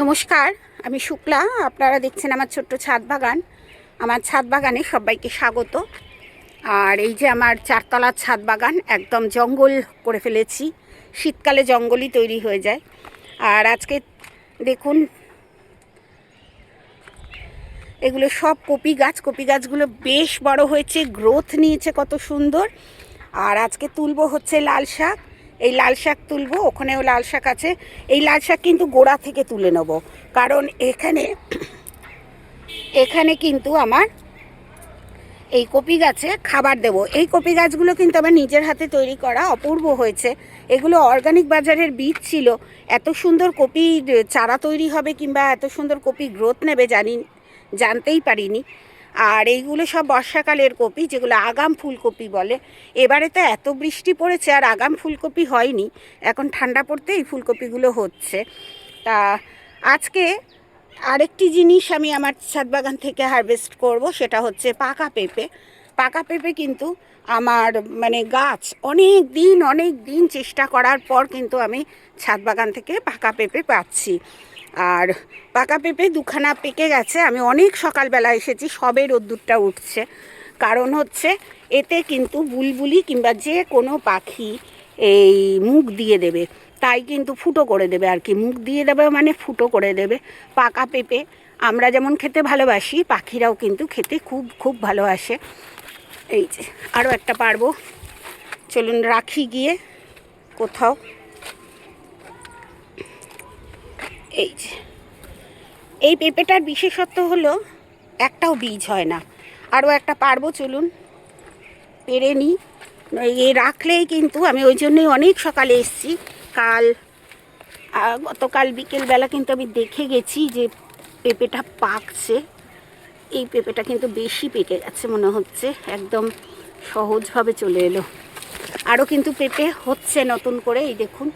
নমস্কার, আমি শুক্লা। আপনারা দেখছেন আমার ছোট্ট ছাদ বাগান। আমার ছাদ বাগানে সবাইকে স্বাগত। আর এই যে আমার চারতলার ছাদ বাগান, একদম জঙ্গল করে ফেলেছি। শীতকালে জঙ্গলই তৈরি হয়ে যায়। আর আজকে দেখুন, এগুলো সব কপি গাছ। কপি গাছগুলো বেশ বড় হয়েছে গ্রোথ নিয়েছে কত সুন্দর। আর আজকে তুলবো হচ্ছে লাল শাক। এই লাল শাক তুলবো, ওখানেও লাল শাক আছে। এই লাল শাক কিন্তু গোড়া থেকে তুলে নেব। কারণ এখানে এখানে কিন্তু আমার এই কপি গাছে খাবার দেব। এই কপি গাছগুলো কিন্তু আমার নিজের হাতে তৈরি করা অপূর্ব হয়েছে। এগুলো অর্গানিক বাজারের বীজ ছিল। এত সুন্দর কপি চারা তৈরি হবে কিংবা এত সুন্দর কপি গ্রোথ নেবে জানি, জানতেই পারিনি। আর এইগুলো সব বর্ষাকালের কপি, যেগুলো আগাম ফুলকপি বলে। এবারে তো এত বৃষ্টি পড়েছে আর আগাম ফুলকপি হয়নি। এখন ঠান্ডা পড়তে এই ফুলকপিগুলো হচ্ছে। তা আজকে আরেকটি জিনিস আমি আমার ছাদ বাগান থেকে হারভেস্ট করব, সেটা হচ্ছে পাকা পেঁপে। পাকা পেঁপে কিন্তু আমার মানে গাছ অনেক দিন অনেক দিন চেষ্টা করার পর কিন্তু আমি ছাদ বাগান থেকে পাকা পেঁপে পাচ্ছি। আর পাকা পেঁপে দুখানা পেকে গেছে। আমি অনেক সকালবেলা এসেছি, সবে রোদ্দুরটা উঠছে। কারণ হচ্ছে, এতে কিন্তু বুলবুলি কিংবা যে কোনো পাখি এই মুখ দিয়ে দেবে, তাই কিন্তু ফুটো করে দেবে আর কি। মুখ দিয়ে দেবে মানে ফুটো করে দেবে। পাকা পেঁপে আমরা যেমন খেতে ভালোবাসি, পাখিরাও কিন্তু খেতে খুব খুব ভালোবাসে। এই যে আরও একটা পারব। চলুন রাখি গিয়ে কোথাও। এই যে। এই পেঁপেটার বিশেষত্ব হলো একটাও বীজ হয় না। আরও একটা পারব, চলুন। পেরে নিই এ রাখলেই কিন্তু আমি ওই জন্যই অনেক সকালে এসছি। কাল গতকাল বিকেলবেলা কিন্তু আমি দেখে গেছি যে পেঁপেটা পাকছে। এই পেঁপেটা কিন্তু বেশি পেকে গেছে মনে হচ্ছে। একদম সহজভাবে চলে এলো। আরও কিন্তু পেঁপে হচ্ছে নতুন করে, এই দেখুন।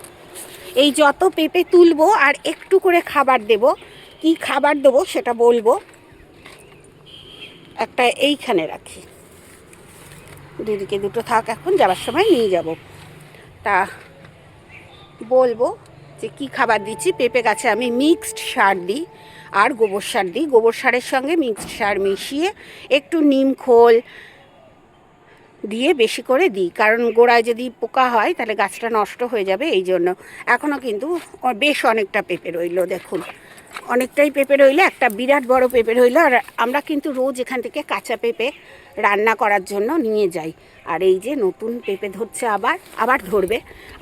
এই যত পেঁপে তুলবো আর একটু করে খাবার দেব, কি খাবার দেবো সেটা বলব। একটা এইখানে রাখি। দুদিকে দুটো থাক এখন, যাবার সময় নিয়ে যাব। তা বলব যে কি খাবার দিচ্ছি? পেঁপে গাছে আমি মিক্সড সার দিই আর গোবর সার দিই। গোবর সারের সঙ্গে মিক্সড সার মিশিয়ে একটু নিম খোল দিয়ে বেশি করে দিই। কারণ গোড়ায় যদি পোকা হয়, তাহলে গাছটা নষ্ট হয়ে যাবে এই জন্য। এখনও কিন্তু বেশ অনেকটা পেঁপে রইল, দেখুন। অনেকটাই পেঁপে রইল, একটা বিরাট বড় পেঁপে রইল। আর আমরা কিন্তু রোজ এখান থেকে কাঁচা পেঁপে রান্না করার জন্য নিয়ে যাই। আর এই যে নতুন পেঁপে ধরছে আবার আবার ধরবে।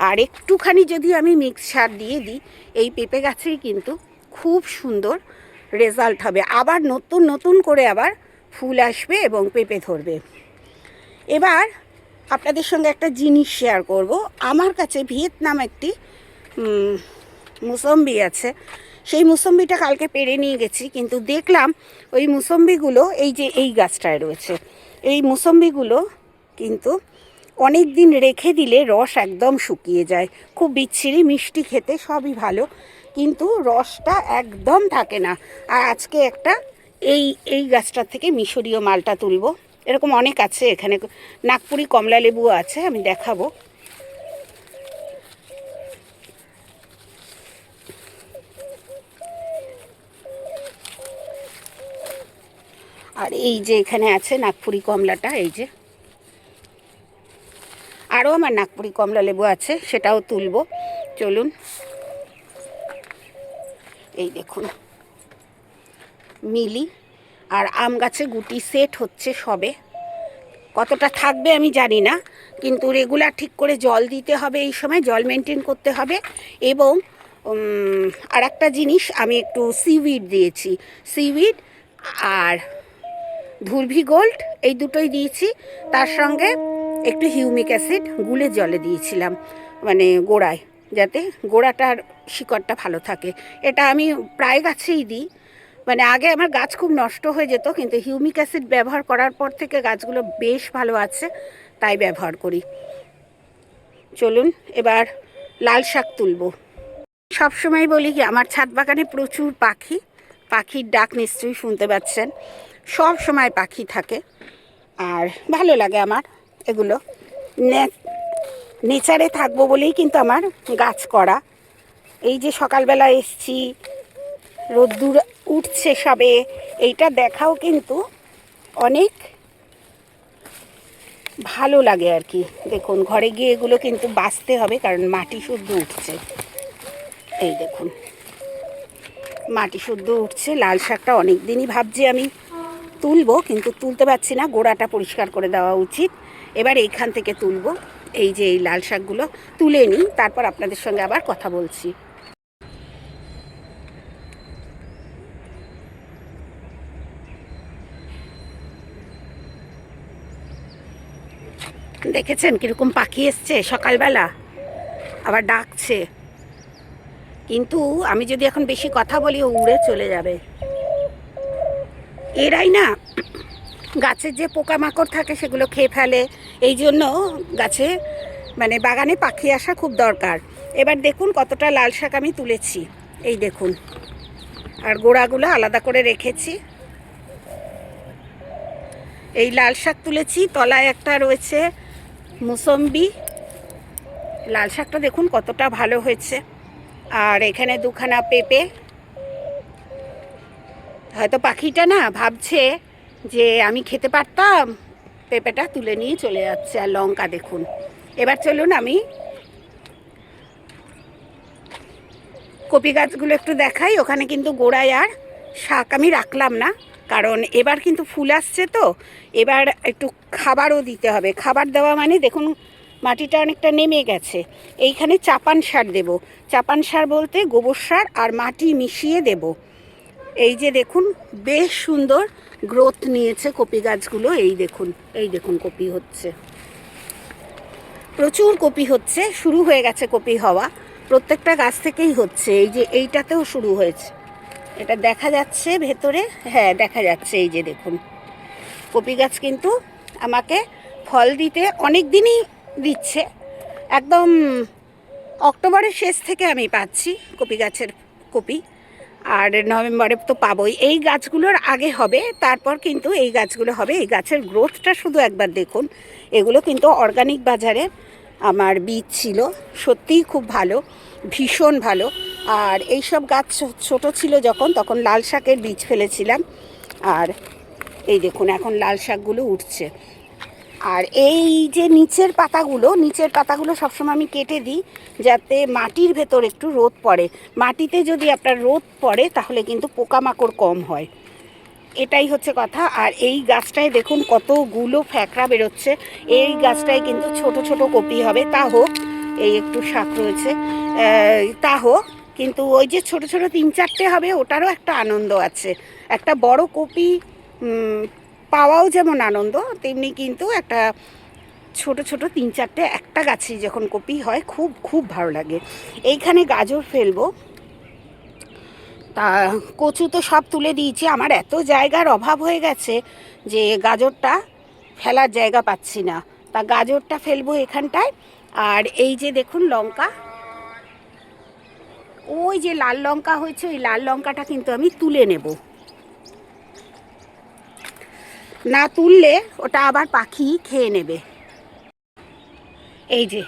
আর একটুখানি যদি আমি মিক্স সার দিয়ে দিই, এই পেঁপে গাছেই কিন্তু খুব সুন্দর রেজাল্ট হবে। আবার নতুন নতুন করে আবার ফুল আসবে এবং পেঁপে ধরবে। এবার আপনাদের সঙ্গে একটা জিনিস শেয়ার করব। আমার কাছে ভিয়েতনাম একটি মুসম্বি আছে। সেই মুসম্বিটা কালকে পেরে নিয়ে গেছি, কিন্তু দেখলাম ওই মুসম্বিগুলো, এই যে এই গাছটায় রয়েছে, এই মুসম্বিগুলো কিন্তু অনেক দিন রেখে দিলে রস একদম শুকিয়ে যায়। খুব বিচ্ছিরি, মিষ্টি খেতে সবই ভালো, কিন্তু রসটা একদম থাকে না। আর আজকে একটা এই এই গাছটার থেকে মিশরীয় মালটা তুলবো। এরকম অনেক আছে এখানে। নাগপুরি কমলা লেবুও আছে, আমি দেখাবো। আর এই যে এখানে আছে নাগপুরি কমলাটা, এই যে। আরও আমার নাগপুরি কমলা লেবু আছে, সেটাও তুলবো। চলুন। এই দেখুন। মিলি। আর আম গাছে গুটি সেট হচ্ছে সবে। কতটা থাকবে আমি জানি না, কিন্তু রেগুলার ঠিক করে জল দিতে হবে এই সময়, জল মেনটেন করতে হবে। এবং আর একটা জিনিস আমি একটু সিউইড দিয়েছি। সিউইড আর ধুরভি গোল্ড এই দুটোই দিয়েছি। তার সঙ্গে একটু হিউমিক অ্যাসিড গুলে জলে দিয়েছিলাম মানে গোড়ায়, যাতে গোড়াটার শিকড়টা ভালো থাকে। এটা আমি প্রায় গাছেই দিই। মানে আগে আমার গাছ খুব নষ্ট হয়ে যেত, কিন্তু হিউমিক অ্যাসিড ব্যবহার করার পর থেকে গাছগুলো বেশ ভালো আছে, তাই ব্যবহার করি। চলুন এবার লাল শাক তুলবো। সবসময় বলি কি, আমার ছাদ বাগানে প্রচুর পাখি, পাখির ডাক নিশ্চয়ই শুনতে পাচ্ছেন। সব সময় পাখি থাকে, আর ভালো লাগে আমার এগুলো। নেচারে থাকব বলেই কিন্তু আমার গাছ করা। এই যে সকালবেলা এসছি রোদ্দুর উঠছে সবে, এইটা দেখাও কিন্তু অনেক ভালো লাগে আর কি। দেখুন, ঘরে গিয়ে এগুলো কিন্তু বাঁচতে হবে, কারণ মাটি শুদ্ধ উঠছে। এই দেখুন, মাটি শুদ্ধ উঠছে। লাল শাকটা অনেক দিনই ভাবছি আমি তুলবো, কিন্তু তুলতে পারছি না। গোড়াটা পরিষ্কার করে দেওয়া উচিত। এবার এইখান থেকে তুলবো। এই যে এই লাল শাকগুলো তুলে নিই, তারপর আপনাদের সঙ্গে আবার কথা বলছি। দেখেছেন কীরকম পাখি এসছে সকালবেলা? আবার ডাকছে। কিন্তু আমি যদি এখন বেশি কথা বলি, ও উড়ে চলে যাবে। এরাই না গাছের যে পোকামাকড় থাকে, সেগুলো খেয়ে ফেলে। এই জন্য গাছে মানে বাগানে পাখি আসা খুব দরকার। এবার দেখুন কতটা লাল শাক আমি তুলেছি। এই দেখুন। আর গোড়াগুলো আলাদা করে রেখেছি। এই লাল শাক তুলেছি। তলায় একটা রয়েছে মুসম্বি, লাল শাকটা দেখুন কতটা ভালো হয়েছে। আর এখানে দুখানা পেঁপে। হয়তো পাখিটা না ভাবছে যে আমি খেতে পারতাম, পেঁপেটা তুলে নিয়ে চলে যাচ্ছে। আর লঙ্কা দেখুন। এবার চলুন আমি কপি গাছগুলো একটু দেখাই। ওখানে কিন্তু গোড়ায় আর শাক আমি রাখলাম না, কারণ এবার কিন্তু ফুল আসছে তো, এবার একটু খাবারও দিতে হবে। খাবার দেওয়া মানে দেখুন, মাটিটা অনেকটা নেমে গেছে। এইখানে চাপান সার দেব। চাপান সার বলতে গোবর সার আর মাটি মিশিয়ে দেব। এই যে দেখুন, বেশ সুন্দর গ্রোথ নিয়েছে কপি গাছগুলো। এই দেখুন এই দেখুন কপি হচ্ছে। প্রচুর কপি হচ্ছে, শুরু হয়ে গেছে কপি হওয়া। প্রত্যেকটা গাছ থেকেই হচ্ছে। এই যে এইটাতেও শুরু হয়েছে। এটা দেখা যাচ্ছে ভেতরে। হ্যাঁ দেখা যাচ্ছে। এই যে দেখুন। কপি গাছ কিন্তু আমাকে ফল দিতে অনেক দিনই দিচ্ছে। একদম অক্টোবরের শেষ থেকে আমি পাচ্ছি কপি গাছের কপি। আর নভেম্বরে তো পাবোই। এই গাছগুলোর আগে হবে, তারপর কিন্তু এই গাছগুলো হবে। এই গাছের গ্রোথটা শুধু একবার দেখুন। এগুলো কিন্তু অর্গানিক বাজারে আমার বীজ ছিল। সত্যিই খুব ভালো। ভীষণ ভালো। আর এই সব গাছ ছোট ছিল যখন, তখন লাল শাকের বীজ ফেলেছিলাম। আর এই দেখুন, এখন লাল শাকগুলো উঠছে। আর এই যে নিচের পাতাগুলো নিচের পাতাগুলো সবসময় আমি কেটে দিই, যাতে মাটির ভেতর একটু রোদ পড়ে। মাটিতে যদি আপনার রোদ পড়ে, তাহলে কিন্তু পোকামাকড় কম হয়। এটাই হচ্ছে কথা। আর এই গাছটায় দেখুন, কতগুলো ফ্যাকড়া বেরোচ্ছে। এই গাছটায় কিন্তু ছোট ছোট কপি হবে। তা হোক এই একটু শাক রয়েছে। তা হোক, কিন্তু ওই যে ছোট ছোট তিন চারটে হবে, ওটারও একটা আনন্দ আছে। একটা বড় কপি পাওয়াও যেমন আনন্দ, তেমনি কিন্তু একটা ছোট ছোট তিন চারটে একটা গাছে যখন কপি হয়, খুব খুব ভালো লাগে। এইখানে গাজর ফেলব। তা কচু তো সব তুলে দিয়েছি, আমার এত জায়গার অভাব হয়ে গেছে যে গাজরটা ফেলার জায়গা পাচ্ছি না। তা গাজরটা ফেলব এখানটায় আর এই যে দেখুন লঙ্কা। ওই যে লাল লঙ্কা হয়েছে, ওই লাল লঙ্কাটা কিন্তু আমি তুলে নেব। না তুললে ওটা আবার পাখি খেয়ে নেবে। এই যে,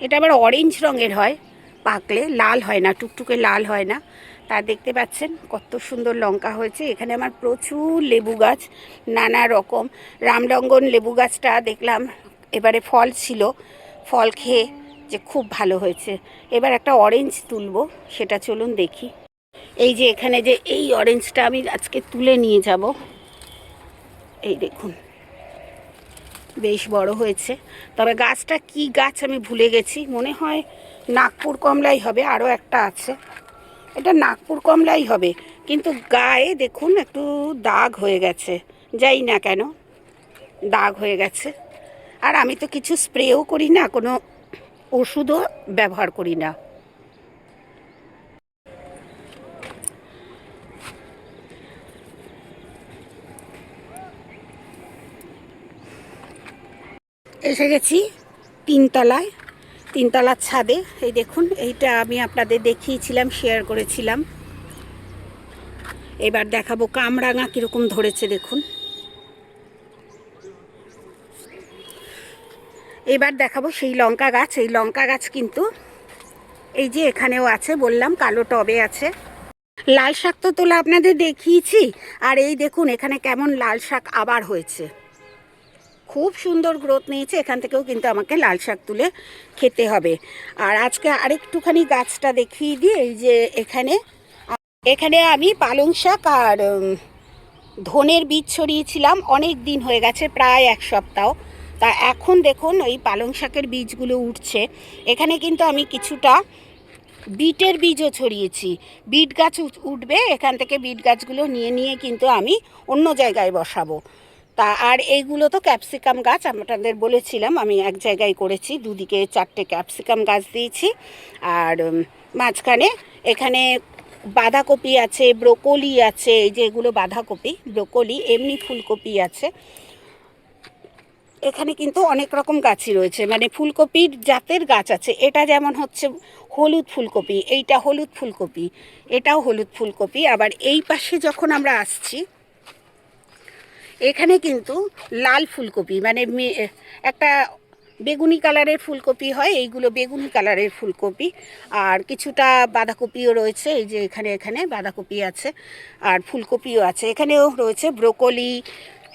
এটা আবার অরেঞ্জ রঙের হয়, পাকলে লাল হয় না, টুকটুকে লাল হয় না। তা দেখতে পাচ্ছেন কত সুন্দর লঙ্কা হয়েছে। এখানে আমার প্রচুর লেবু গাছ, নানা রকম। রামলঙ্গন লেবু গাছটা দেখলাম এবারে ফল ছিল। ফল খেয়ে যে খুব ভালো হয়েছে। এবার একটা অরেঞ্জ তুলবো, সেটা চলুন দেখি। এই যে এখানে যে এই অরেঞ্জটা আমি আজকে তুলে নিয়ে যাব। এই দেখুন, বেশ বড় হয়েছে। তবে গাছটা কি গাছ আমি ভুলে গেছি। মনে হয় নাগপুর কমলাই হবে আরও একটা আছে। এটা নাগপুর কমলাই হবে, কিন্তু গায়ে দেখুন একটু দাগ হয়ে গেছে। যাই না কেন, দাগ হয়ে গেছে। আর আমি তো কিছু স্প্রেও করি না, কোনো ওষুধও ব্যবহার করি না। এসে গেছি তিনতলায়, তিনতলার ছাদে। এই দেখুন, এইটা আমি আপনাদের দেখিয়েছিলাম শেয়ার করেছিলাম। এবার দেখাবো কামরাঙা কীরকম ধরেছে, দেখুন। এবার দেখাবো সেই লঙ্কা গাছ। এই লঙ্কা গাছ কিন্তু এই যে এখানেও আছে, বললাম কালো টবে আছে। লাল শাক তো তোলা আপনাদের দেখিয়েছি। আর এই দেখুন, এখানে কেমন লাল শাক আবার হয়েছে। খুব সুন্দর গ্রোথ নিয়েছে, এখান থেকেও কিন্তু আমাকে লাল শাক তুলে খেতে হবে। আর আজকে আরেকটুখানি গাছটা দেখিয়ে দিই, এই যে এখানে এখানে আমি পালং শাক আর ধনের বীজ ছড়িয়েছিলাম। অনেক দিন হয়ে গেছে, প্রায় এক সপ্তাহ। তা এখন দেখুন ওই পালং শাকের বীজগুলো উঠছে। এখানে কিন্তু আমি কিছুটা বিটের বীজও ছড়িয়েছি। বিট গাছ উঠবে, এখান থেকে বিট গাছগুলো নিয়ে নিয়ে কিন্তু আমি অন্য জায়গায় বসাবো। তা আর এইগুলো তো ক্যাপসিকাম গাছ, আপনাদের বলেছিলাম, আমি এক জায়গায় করেছি, দুদিকে চারটে ক্যাপসিকাম গাছ দিয়েছি। আর মাঝখানে এখানে বাঁধাকপি আছে, ব্রোকলি আছে, এই যে এগুলো বাঁধাকপি, ব্রোকলি, এমনি ফুলকপি আছে। এখানে কিন্তু অনেক রকম গাছই রয়েছে। মানে ফুলকপির জাতের গাছ আছে। এটা যেমন হচ্ছে হলুদ ফুলকপি, এইটা হলুদ ফুলকপি, এটাও হলুদ ফুলকপি। আবার এই পাশে যখন আমরা আসছি, এখানে কিন্তু লাল ফুলকপি মানে একটা বেগুনি কালারের ফুলকপি হয়, এইগুলো বেগুনি কালারের ফুলকপি। আর কিছুটা বাঁধাকপিও রয়েছে, এই যে এখানে এখানে বাঁধাকপি আছে, আর ফুলকপিও আছে। এখানেও রয়েছে ব্রোকলি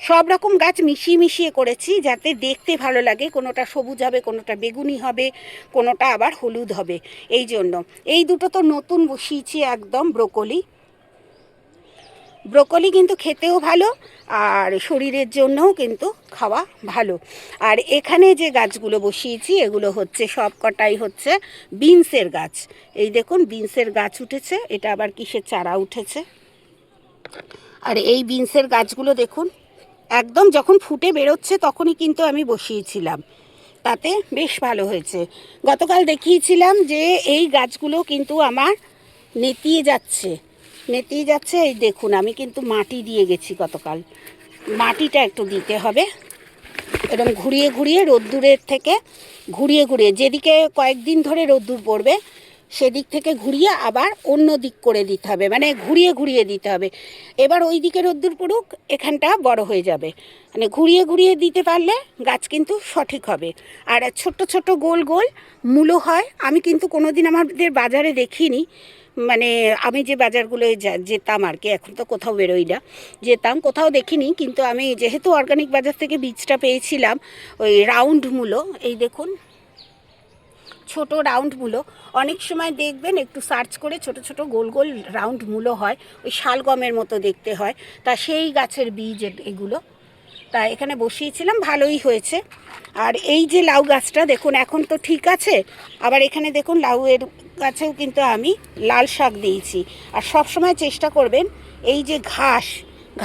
সব রকম গাছ মিশিয়ে মিশিয়ে করেছি যাতে দেখতে ভালো লাগে। কোনোটা সবুজ হবে, কোনোটা বেগুনি হবে, কোনোটা আবার হলুদ হবে। এই জন্য। এই দুটো তো নতুন বসিয়েছি একদম ব্রোকলি। ব্রোকলি কিন্তু খেতেও ভালো আর শরীরের জন্যও কিন্তু খাওয়া ভালো। আর এখানে যে গাছগুলো বসিয়েছি, এগুলো হচ্ছে সব কটাই হচ্ছে বিনসের গাছ। এই দেখুন, বিনসের গাছ উঠেছে। এটা আবার কিসের চারা উঠেছে? আর এই বিনসের গাছগুলো দেখুন একদম যখন ফুটে বেরোচ্ছে তখনই কিন্তু আমি বসিয়েছিলাম। তাতে বেশ ভালো হয়েছে। গতকাল দেখিয়েছিলাম যে এই গাছগুলো কিন্তু আমার নেতিয়ে যাচ্ছে। নেতিয়ে যাচ্ছে, এই দেখুন, আমি কিন্তু মাটি দিয়ে গেছি গতকাল। মাটিটা একটু দিতে হবে। এরকম ঘুরিয়ে ঘুরিয়ে রোদ্দুরের থেকে ঘুরিয়ে ঘুরিয়ে, যেদিকে কয়েকদিন ধরে রোদ্দুর পড়বে সেদিক থেকে ঘুরিয়ে আবার অন্য দিক করে দিতে হবে মানে ঘুরিয়ে ঘুরিয়ে দিতে হবে। এবার ওই দিকে রোদ্দুর পড়ুক, এখানটা বড় হয়ে যাবে। মানে ঘুরিয়ে ঘুরিয়ে দিতে পারলে গাছ কিন্তু সঠিক হবে। আর ছোট্ট ছোট্ট গোল গোল মূলো হয়। আমি কিন্তু কোনো দিন আমাদের বাজারে দেখিনি। মানে আমি যে বাজারগুলোয় যা- যেতাম আর কি, এখন তো কোথাও বেরোই না। যেতাম, কোথাও দেখিনি, কিন্তু আমি যেহেতু অর্গানিক বাজার থেকে বীজটা পেয়েছিলাম, ওই রাউন্ড মূলো, এই দেখুন। ছোট রাউন্ড মূলো। অনেক সময় দেখবেন একটু সার্চ করে ছোট ছোট গোল গোল রাউন্ড মূলো হয়, ওই শালগমের মতো দেখতে হয়। তা সেই গাছের বীজ এগুলো। তা এখানে বসিয়েছিলাম, ভালোই হয়েছে। আর এই যে লাউ গাছটা, দেখুন এখন তো ঠিক আছে, আবার এখানে দেখুন লাউয়ের গাছেও কিন্তু আমি লাল শাক দিয়েছি। আর সব সময় চেষ্টা করবেন এই যে ঘাস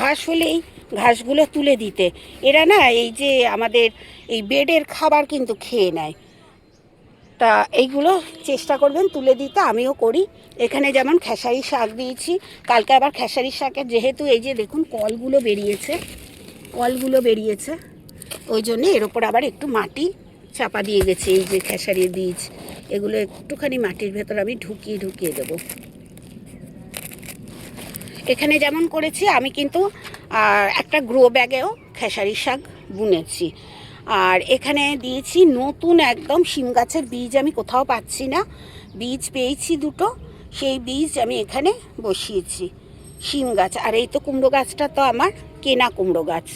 ঘাস হলেই ঘাসগুলো তুলে দিতে। এরা না এই যে আমাদের এই বেডের খাবার কিন্তু খেয়ে নেয়। তা এইগুলো চেষ্টা করবেন তুলে দিতে, আমিও করি। এখানে যেমন খেসারি শাক দিয়েছি, কালকে আবার খেসারি শাকের যেহেতু এই যে দেখুন কলগুলো বেরিয়েছে কলগুলো বেরিয়েছে, ওই জন্য এর ওপর আবার একটু মাটি চাপা দিয়ে গেছে, এই যে খেসারি বীজ, এগুলো একটুখানি মাটির ভেতর আমি ঢুকিয়ে ঢুকিয়ে দেবো। এখানে যেমন করেছি, আমি কিন্তু একটা গ্রো ব্যাগেও খেসারি শাক বুনেছি। আর এখানে দিয়েছি নতুন একদম শিম গাছের বীজ, আমি কোথাও পাচ্ছি না। বীজ পেয়েছি দুটো, সেই বীজ আমি এখানে বসিয়েছি, শিম গাছ। আর এই তো কুমড়ো গাছটা তো আমার কেনা কুমড়ো গাছ।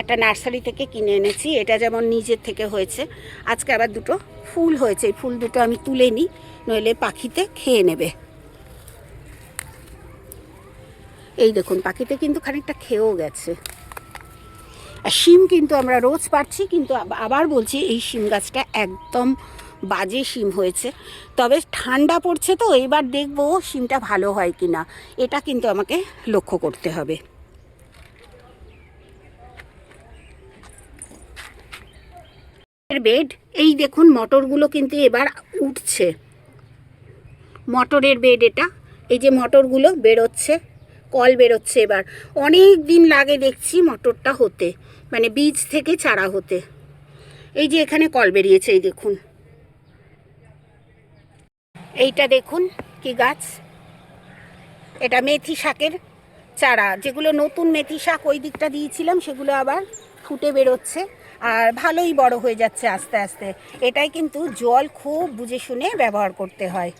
একটা নার্সারি থেকে কিনে এনেছি, এটা যেমন নিজের থেকে হয়েছে। আজকে আবার দুটো ফুল হয়েছে, এই ফুল দুটো আমি তুলে নিই নইলে পাখিতে খেয়ে নেবে। এই দেখুন, পাখিতে কিন্তু খানিকটা খেয়েও গেছে। শিম কিন্তু আমরা রোজ পাচ্ছি কিন্তু আবার বলছি এই শিম গাছটা একদম বাজে শিম হয়েছে। তবে ঠান্ডা পড়ছে তো, এবার দেখব শিমটা ভালো হয় কি না এটা কিন্তু আমাকে লক্ষ্য করতে হবে। বেড, এই দেখুন মটরগুলো কিন্তু এবার উঠছে। মটরের বেড এটা, এই যে মটরগুলো বেরোচ্ছে। কল বেরোচ্ছে এবার। অনেক দিন লাগে দেখছি মটরটা হতে মানে বীজ থেকে চারা হতে। এই যে এখানে কল বেরিয়েছে, এই দেখুন। এইটা দেখুন কি গাছ। এটা মেথি শাকের চারা, যেগুলো নতুন মেথি শাক ওই দিকটা দিয়েছিলাম, সেগুলো আবার ফুটে বেরোচ্ছে আর ভালোই বড় হয়ে যাচ্ছে আস্তে আস্তে। এটাই কিন্তু জল খুব বুঝে শুনে ব্যবহার করতে হয়।